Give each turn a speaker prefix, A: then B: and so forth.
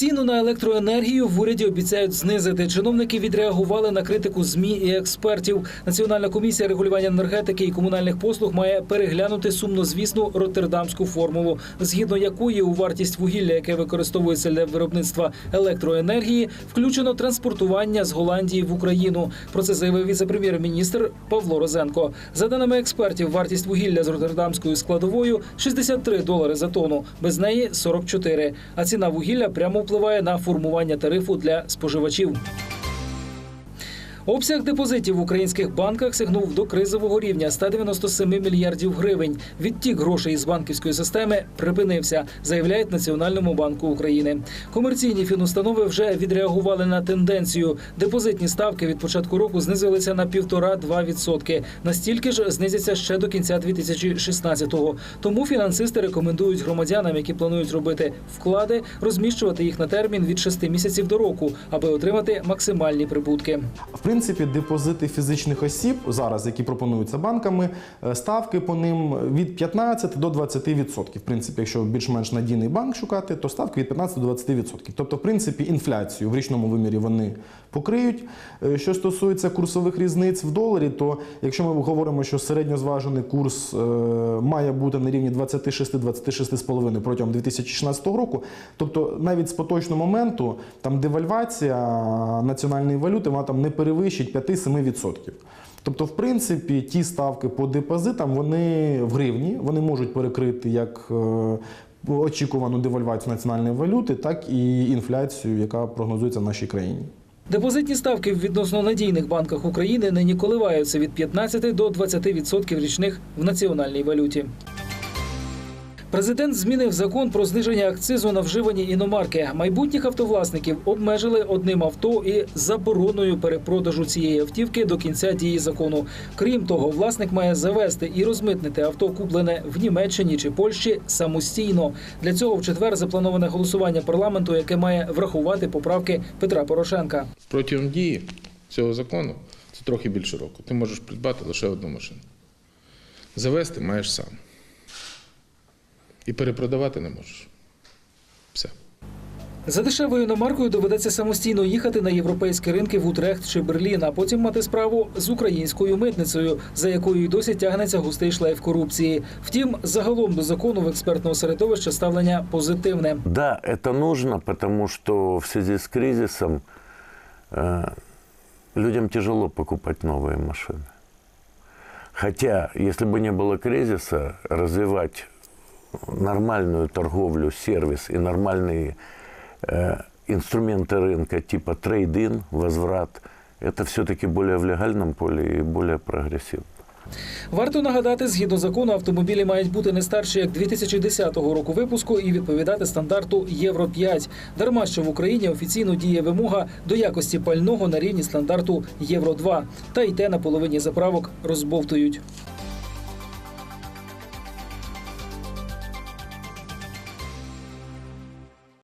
A: Ціну на електроенергію в уряді обіцяють знизити. Чиновники відреагували на критику змі і експертів. Національна комісія регулювання енергетики і комунальних послуг має переглянути сумнозвісну роттердамську формулу, згідно якої у вартість вугілля, яке використовується для виробництва електроенергії, включено транспортування з Голландії в Україну. Про це заявив віце-прем'єр-міністр Павло Розенко. За даними експертів, вартість вугілля з роттердамською складовою 63 долари за тонну, без неї 44. А ціна вугілля прямо впливає на формування тарифу для споживачів. Обсяг депозитів в українських банках сягнув до кризового рівня 197 мільярдів гривень. Відтік грошей із банківської системи припинився, заявляють Національному банку України. Комерційні фінустанови вже відреагували на тенденцію. Депозитні ставки від початку року знизилися на 1,5-2 відсотки. Настільки ж знизяться ще до кінця 2016-го. Тому фінансисти рекомендують громадянам, які планують робити вклади, розміщувати їх на термін від 6 місяців до року, аби отримати максимальні прибутки.
B: В принципі, депозити фізичних осіб зараз, які пропонуються банками, е, ставки по ним від 15 до 20%. В принципі, якщо більш-менш надійний банк шукати, то ставки від 15 до 20%. Тобто, в принципі, інфляцію в річному вимірі вони покриють. Е, Що стосується курсових різниць в доларі, то якщо ми говоримо, що середньозважений курс е, має бути на рівні 26-26,5 протягом 2016 року, тобто навіть з поточного моменту там девальвація національної валюти вона там не перевищить 5-7%. Тобто, в принципі, ті ставки по депозитам вони в гривні, вони можуть перекрити як е, очікувану девальвацію національної валюти, так і інфляцію, яка прогнозується в нашій країні.
A: Депозитні ставки в відносно надійних банках України нині коливаються від 15 до 20% річних в національній валюті. Президент змінив закон про зниження акцизу на вживані іномарки. Майбутніх автовласників обмежили одним авто і забороною перепродажу цієї автівки до кінця дії закону. Крім того, власник має завести і розмитнити авто, куплене в Німеччині чи Польщі, самостійно. Для цього в четвер заплановане голосування парламенту, яке має врахувати поправки Петра Порошенка.
C: Протягом дії цього закону, це трохи більше року, ти можеш придбати лише одну машину. Завести маєш сам І перепродавати не можеш. Все.
A: За дешевою іномаркою доведеться самостійно їхати на європейські ринки в Утрехт чи Берлін, а потім мати справу з українською митницею, за якою й досі тягнеться густий шлейф корупції. Втім, загалом до закону в експертного середовища ставлення позитивне.
D: Да, это нужно, потому что в связи с кризисом э, людям тяжело покупать новые машины. Хотя, если бы не было кризиса, развивать нормальную торговлю, сервис и нормальные э, инструменты рынка типа трейд-ин, возврат, это все-таки более в легальном поле и более прогрессивно.
A: Варто нагадати, згідно закону, автомобілі мають бути не старші як 2010 року випуску і відповідати стандарту Євро 5. Дарма що в Україні офіційно діє вимога до якості пального на рівні стандарту Євро 2. Та й те на половині заправок розбовтують.